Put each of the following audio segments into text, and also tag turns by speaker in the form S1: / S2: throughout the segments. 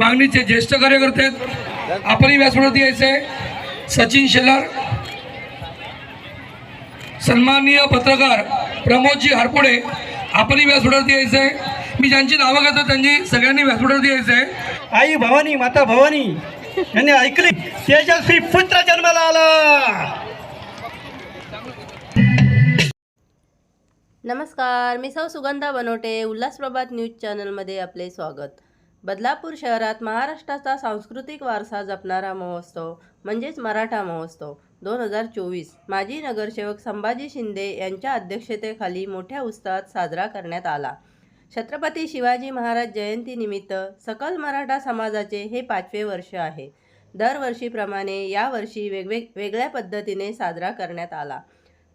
S1: सांगलीचे ज्येष्ठ कार्यकर्ते आहेत. आपणही व्यासपीठावरती यायचे सचिन शेलार सन्माननीय पत्रकार प्रमोदजी हरपुडे आपणही व्यासपीठावरती यायचे मी ज्यांची नावं घेतो त्यांची सगळ्यांनी व्यासपीठावरती यायचे
S2: आई भवानी माता भवानी यांनी ऐकले. तेजस्वी पुत्र जन्माला आला.
S3: नमस्कार मी सौ सुगंधा बनोटे उल्हास प्रभात न्यूज चॅनलमध्ये आपले स्वागत. बदलापूर शहरात महाराष्ट्राचा सांस्कृतिक वारसा जपणारा महोत्सव म्हणजेच मराठा महोत्सव दोन हजार चोवीस. माजी नगरसेवक संभाजी शिंदे यांच्या अध्यक्षतेखाली मोठ्या उत्साहात साजरा करण्यात आला. छत्रपती शिवाजी महाराज जयंतीनिमित्त सकल मराठा समाजाचे हे पाचवे वर्ष आहे. दरवर्षीप्रमाणे यावर्षी वेगवेग वेगळ्या पद्धतीने साजरा करण्यात आला.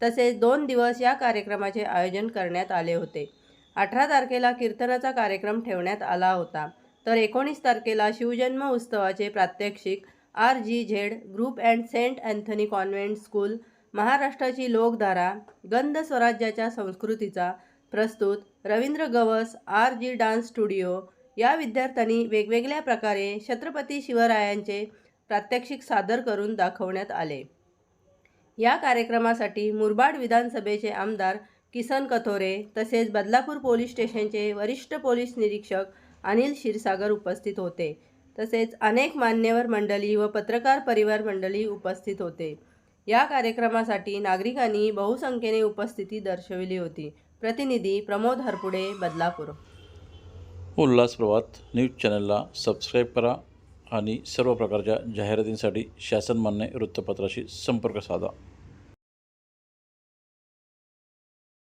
S3: तसेच दोन दिवस या कार्यक्रमाचे आयोजन करण्यात आले होते. अठरा तारखेला कीर्तनाचा कार्यक्रम ठेवण्यात आला होता. तर एकोणीस तारखेला शिवजन्म उत्सवाचे प्रात्यक्षिक R G Z group and saint Anthony convent school महाराष्ट्राची लोकधारा गंध स्वराज्याच्या संस्कृतीचा प्रस्तुत Ravindra Gavas R G dance studio या विद्यार्थ्यांनी वेगवेगळ्या प्रकारे छत्रपती शिवरायांचे प्रात्यक्षिक सादर करून दाखवण्यात आले. या कार्यक्रमासाठी मुरबाड विधानसभेचे आमदार किसन कथोरे तसेच बदलापूर पोलीस स्टेशनचे वरिष्ठ पोलीस निरीक्षक अनिल क्षीरसागर उपस्थित होते. तसेच अनेक मान्यवर मंडळी व पत्रकार परिवार मंडळी उपस्थित होते. या कार्यक्रमासाठी नागरिकांनी बहुसंख्येने उपस्थिती दर्शविली होती. प्रतिनिधी प्रमोद हरपुडे बदलापूर.
S4: उल्हास प्रभात न्यूज चॅनलला सबस्क्राईब करा आणि सर्व प्रकारच्या जाहिरातींसाठी शासनमान्य वृत्तपत्राशी संपर्क साधा.